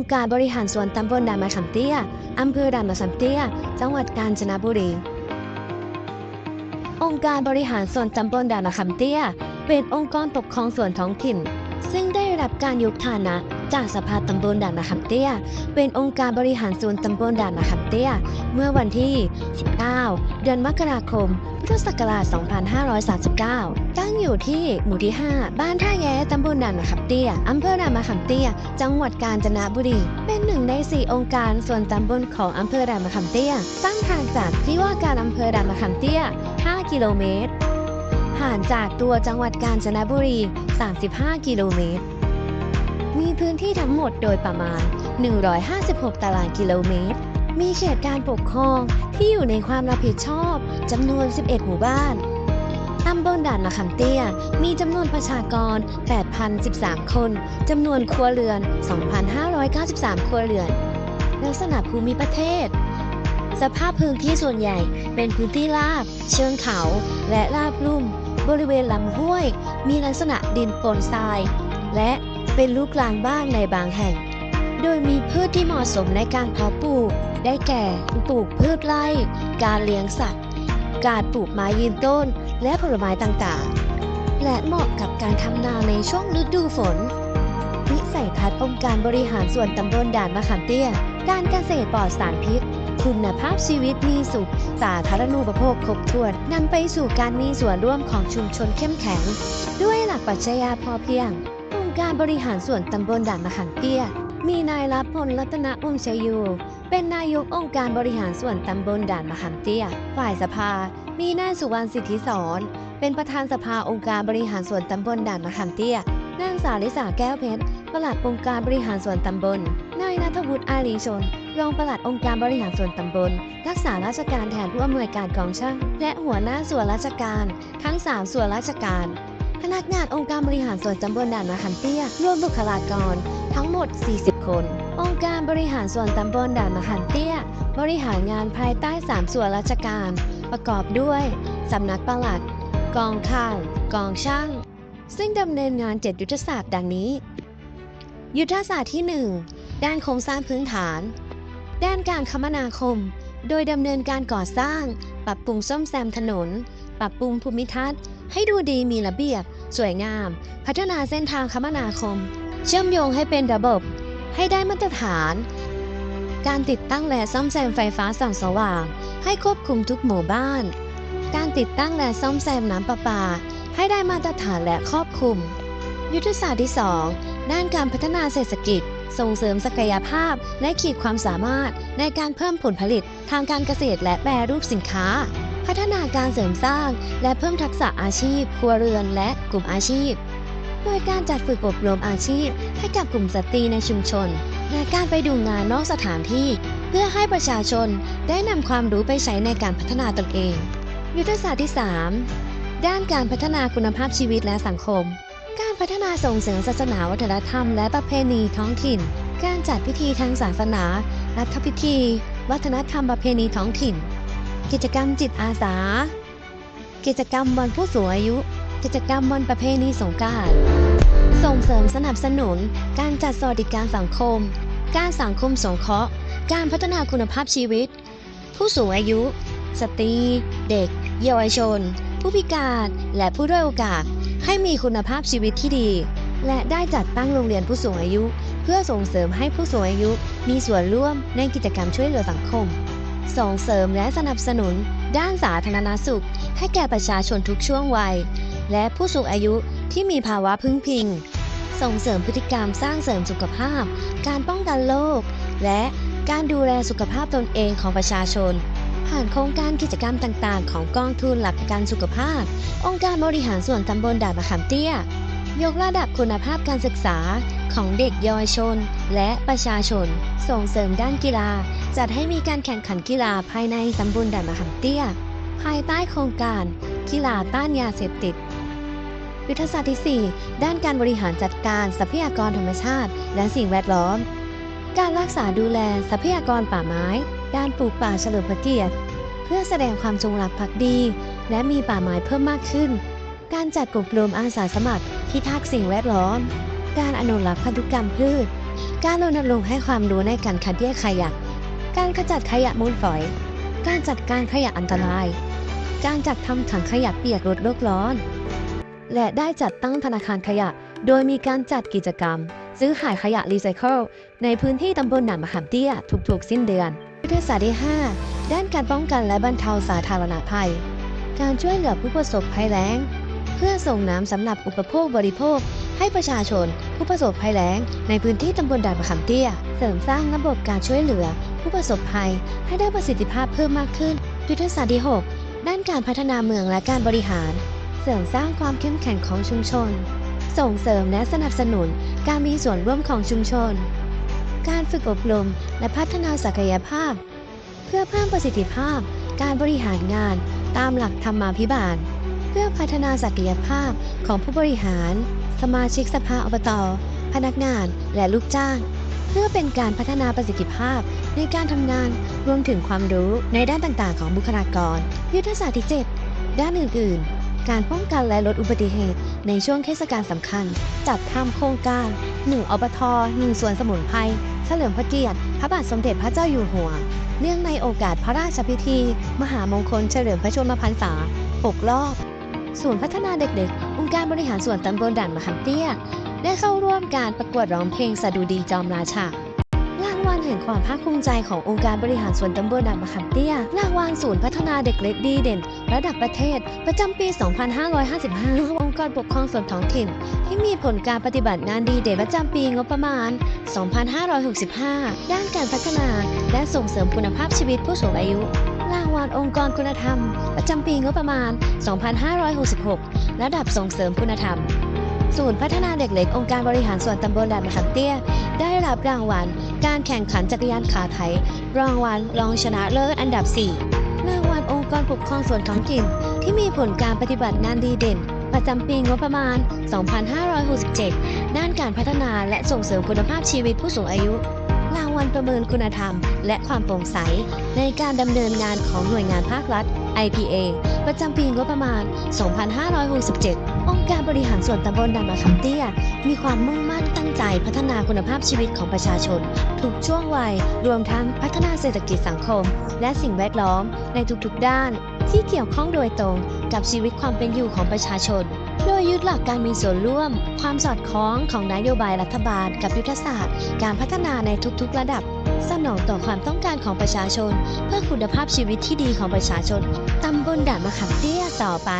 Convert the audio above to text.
องค์การบริหารส่วนตำบลด่านมะขามเตี้ย อำเภอด่านมะขามเตี้ย จังหวัดกาญจนบุรี องค์การบริหารส่วนตำบลด่านมะขามเตี้ย เป็นองค์กรปกครองส่วนท้องถิ่น ซึ่งได้รับการยกฐานะ จากสภาตำบลด่านมะขามเตี้ย เป็นองค์การบริหารส่วนตำบลด่านมะขามเตี้ย เมื่อวันที่ 19 เดือนมกราคม พุทธศักราช 2539 ตั้งอยู่ที่หมู่ที่ 5 บ้านท่าแย้ตำบลด่านมะขามเตี้ยอำเภอด่านมะขามเตี้ย จังหวัดกาญจนบุรี เป็นหนึ่งใน 4 องค์การส่วนตำบลของอำเภอด่านมะขามเตี้ย ตั้งห่างจากที่ว่าการอำเภอด่านมะขามเตี้ย 5 กิโลเมตร ห่างจากตัวจังหวัดกาญจนบุรี 35 กิโลเมตร มีพื้นที่ทั้งหมดโดยประมาณ 156 ตารางกิโลเมตร มีเขตการปกครองที่อยู่ในความรับผิดชอบจำนวน 11 หมู่บ้านตำบลด่านมะขามเตี้ย มีจำนวนประชากร 8,013 คน จำนวนครัวเรือน 2,593 ครัวเรือน ลักษณะภูมิประเทศ สภาพพื้นที่ส่วนใหญ่เป็นพื้นที่ราบ เชิงเขา และราบลุ่ม บริเวณลำห้วย มีลักษณะดินปนทราย และ เป็นลูกลางบ้างในบางแห่ง โดยมีพืชที่เหมาะสมในการเพาะปลูก ได้แก่ปลูกพืชไร่ การเลี้ยงสัตว์ การปลูกไม้ยืนต้น และผลไม้ต่างๆ และเหมาะกับการทำนาในช่วงฤดูฝนวิสัยทัศน์องค์การบริหารส่วนตำบลด่านมะขามเตี้ยการเกษตรปลอดสารพิษ คุณภาพชีวิตมีสุข สาธารณูปโภคครบถ้วน นำไปสู่การมีส่วนร่วมของชุมชนเข้มแข็ง ด้วยหลักปรัชญาพอเพียง ค์การบริหารส่วนตำบลด่านมะขามเตี้ย มีนายรับพลรัตนวงศ์ชยูเป็นนายกองค์การบริหารส่วนตำบลด่านมะขามเตี้ย ฝ่ายสภา มีนายสุวรรณสิทธิสอนเป็นประธานสภาองค์การบริหารส่วนตำบลด่านมะขามเตี้ยนางสาลิสาแก้วเพชรปลัดองค์การบริหารส่วนตำบล นายนัทวุฒิอารีชน รองปลัดองค์การบริหารส่วนตำบล รักษาราชการแทนผู้อำนวยการกองช่าง และหัวหน้าส่วนราชการ ทั้ง 3 ส่วนราชการ นักงานองค์การบริหารส่วนตำบลด่านมะขามเตี้ยรวมบุคลากร ทั้งหมด 40 คน องค์การบริหารส่วนตำบลด่านมะขามเตี้ย บริหารงานภายใต้ 3 ส่วนราชการ ประกอบด้วยสำนักปลัด กองข่าวกองช่าง ซึ่งดำเนินงาน 7 ยุทธศาสตร์ดังนี้ ยุทธศาสตร์ที่ 1 ด้านโครงสร้างพื้นฐาน ด้านการคมนาคม โดยดำเนินการก่อสร้าง รับปรุงซ่อมแซมถนน ปรับปรุงภูมิทัศน์ ให้ดูดีมีระเบียบ สวยงาม พัฒนาเส้นทางคมนาคม เชื่อมโยงให้เป็นระบบ ให้ได้มาตรฐาน การติดตั้งและซ่อมแซมไฟฟ้าส่องสว่าง ให้ควบคุมทุกหมู่บ้าน การติดตั้งและซ่อมแซมน้ำประปา ให้ได้มาตรฐานและครอบคลุม ยุทธศาสตร์ที่ 2 ด้านการพัฒนาเศรษฐกิจ ส่งเสริมศักยภาพและขีดความสามารถในการเพิ่มผลผลิตทางการเกษตรและแปรรูปสินค้า พัฒนาการเสริมสร้าง และเพิ่มทักษะอาชีพ ครัวเรือนและกลุ่มอาชีพ โดยการจัดฝึกอบรมอาชีพ ให้กับกลุ่มสตรีในชุมชน และการไปดูงานนอกสถานที่ เพื่อให้ประชาชนได้นำความรู้ไปใช้ในการพัฒนาตนเอง ยุทธศาสตร์ที่ 3 ด้านการพัฒนาคุณภาพชีวิตและสังคม การพัฒนาส่งเสริมศาสนาวัฒนธรรมและประเพณีท้องถิ่น การจัดพิธีทางศาสนารัฐพิธี วัฒนธรรมประเพณีท้องถิ่น กิจกรรมจิตอาสา กิจกรรมวันผู้สูงอายุ กิจกรรมวันประเพณีสงกรานต์ส่งเสริมสนับสนุน การจัดสวัสดิการสังคม การสังคมสงเคราะห์ การพัฒนาคุณภาพชีวิต ผู้สูงอายุ สตรี เด็ก เยาวชน ผู้พิการ และผู้ด้อยโอกาส ให้มีคุณภาพชีวิตที่ดี และได้จัดตั้งโรงเรียนผู้สูงอายุ เพื่อส่งเสริมให้ผู้สูงอายุมีส่วนร่วมในกิจกรรมช่วยเหลือสังคม ส่งเสริมและสนับสนุน ด้านสาธารณสุข ให้แก่ประชาชนทุกช่วงวัย และผู้สูงอายุที่มีภาวะพึ่งพิง ส่งเสริมพฤติกรรมสร้างเสริมสุขภาพ การป้องกันโรคและการดูแลสุขภาพตนเองของประชาชน ผ่านโครงการกิจกรรมต่างๆ ของกองทุนหลักประกันสุขภาพ องค์การบริหารส่วนตำบลด่านมะขามเตี้ย ยกระดับคุณภาพการศึกษาของเด็กเยาวชน และประชาชน ส่งเสริมด้านกีฬา จัดให้มีการแข่งขันกีฬาภายในตำบลด่านมะขามเตี้ย ภายใต้โครงการ กีฬาต้านยาเสพติดยุทธศาสตร์ที่ 4 ด้านการบริหารจัดการทรัพยากรธรรมชาติ และสิ่งแวดล้อม การรักษาดูแลทรัพยากรป่าไม้ ด้านปลูกป่าเฉลิมพระเกียรติ เพื่อแสดงความจงรักภักดี และมีป่าไม้เพิ่มมากขึ้น การจัดกลุ่มรวมอาสาสมัครพิทักษ์สิ่งแวดล้อม การอนุรักษ์พันธุกรรมพืช การรณรงค์ให้ความรู้ในการคัดแยกขยะ การขจัดขยะมูลฝอย การจัดการขยะอันตราย การจัดทำถังขยะเปียกลดโลกร้อน และได้จัดตั้งธนาคารขยะ โดยมีการจัดกิจกรรมซื้อขายขยะรีไซเคิลในพื้นที่ตำบลหนามะขามเตี้ยทุกๆ สิ้นเดือน ทธศาสตร์ที่ 5 ด้านการป้องกันและบรรเทาสาธารณภัย การช่วยเหลือผู้ประสบภัยแล้ง เพื่อส่งน้ำสำหรับอุปโภคบริโภค ให้ประชาชน ผู้ประสบภัยแล้ง ในพื้นที่ตำบลด่านมะขามเตี้ย เสริมสร้างระบบการช่วยเหลือ ผู้ประสบภัยให้ได้ประสิทธิภาพเพิ่มมากขึ้นยุทธศาสตร์ที่ 6 ด้านการพัฒนาเมืองและการบริหาร เสริมสร้างความเข้มแข็งของชุมชน ส่งเสริมและสนับสนุนการมีส่วนร่วมของชุมชน การฝึกอบรม และพัฒนาศักยภาพ เพื่อเพิ่มประสิทธิภาพ การบริหารงานตามหลักธรรมาภิบาล เพื่อพัฒนาศักยภาพของผู้บริหาร สมาชิกสภาอบต พนักงานและลูกจ้าง เพื่อเป็นการพัฒนาประสิทธิภาพในการทำงานรวมถึงความรู้ในด้านต่างๆ ของบุคลากร ยุทธศาสตร์ที่ 7 ด้านอื่น ๆการป้องกันและลดอุบัติเหตุในช่วงเทศกาลสำคัญ จัดทำโครงการ 1อบท1สวนสมุนไพร เฉลิมพระเกียรติ พระบาทสมเด็จพระเจ้าอยู่หัว เนื่องในโอกาสพระราชพิธี มหามงคลเฉลิมพระชนมพรรษา 6 รอบ ศูนย์พัฒนาเด็กๆ องค์การบริหารส่วนตำบลด่านมะขามเตี้ย ได้เข้าร่วมการประกวดร้องเพลงสดุดีจอมราชา รางวัลแห่งความภาคภูมิใจขององค์การบริหารส่วนตำบลด่านมะขามเตี้ย รางวัลศูนย์พัฒนาเด็กเล็กดีเด่น ระดับประเทศ ประจำปี 2555 องค์กรปกครองส่วนท้องถิ่น ที่มีผลการปฏิบัติงานดีเด่นประจำปีงบประมาณ 2565 ด้านการพัฒนา และส่งเสริมคุณภาพชีวิตผู้สูงอายุรางวัลองค์กรคุณธรรม ประจำปีงบประมาณ 2566 ระดับส่งเสริมคุณธรรม ศูนย์พัฒนาเด็กเล็กองค์การบริหารส่วนตำบลด่านมะขามเตี้ย ได้รับรางวัล การแข่งขันจักรยานขาไถรางวัลรองชนะเลิศอันดับ 4 รางวัลองค์กรปกครองส่วนท้องถิ่น ที่มีผลการปฏิบัติงานดีเด่น ประจำปีงบประมาณ 2567 ด้านการพัฒนาและส่งเสริมคุณภาพชีวิตผู้สูงอายุ รางวัลประเมินคุณธรรม และความโปร่งใส ในการดำเนินงานของหน่วยงานภาครัฐ IPA ประจำปีงบประมาณ 2567 องค์การบริหารส่วนตำบลด่านมะขามเตี้ย มีความมุ่งมั่นตั้งใจพัฒนาคุณภาพชีวิตของประชาชน ทุกช่วงวัย รวมทั้งพัฒนาเศรษฐกิจสังคม และสิ่งแวดล้อมในทุกๆด้าน ที่เกี่ยวข้องโดยตรงกับชีวิตความเป็นอยู่ของประชาชน โดยยึดหลักการมีส่วนร่วม ความสอดคล้องของนโยบายรัฐบาล กับยุทธศาสตร์ การพัฒนาในทุกๆ ระดับสนองต่อความต้องการของประชาชน เพื่อคุณภาพชีวิตที่ดีของประชาชน ตำบลด่านมะขามเตี้ยต่อไป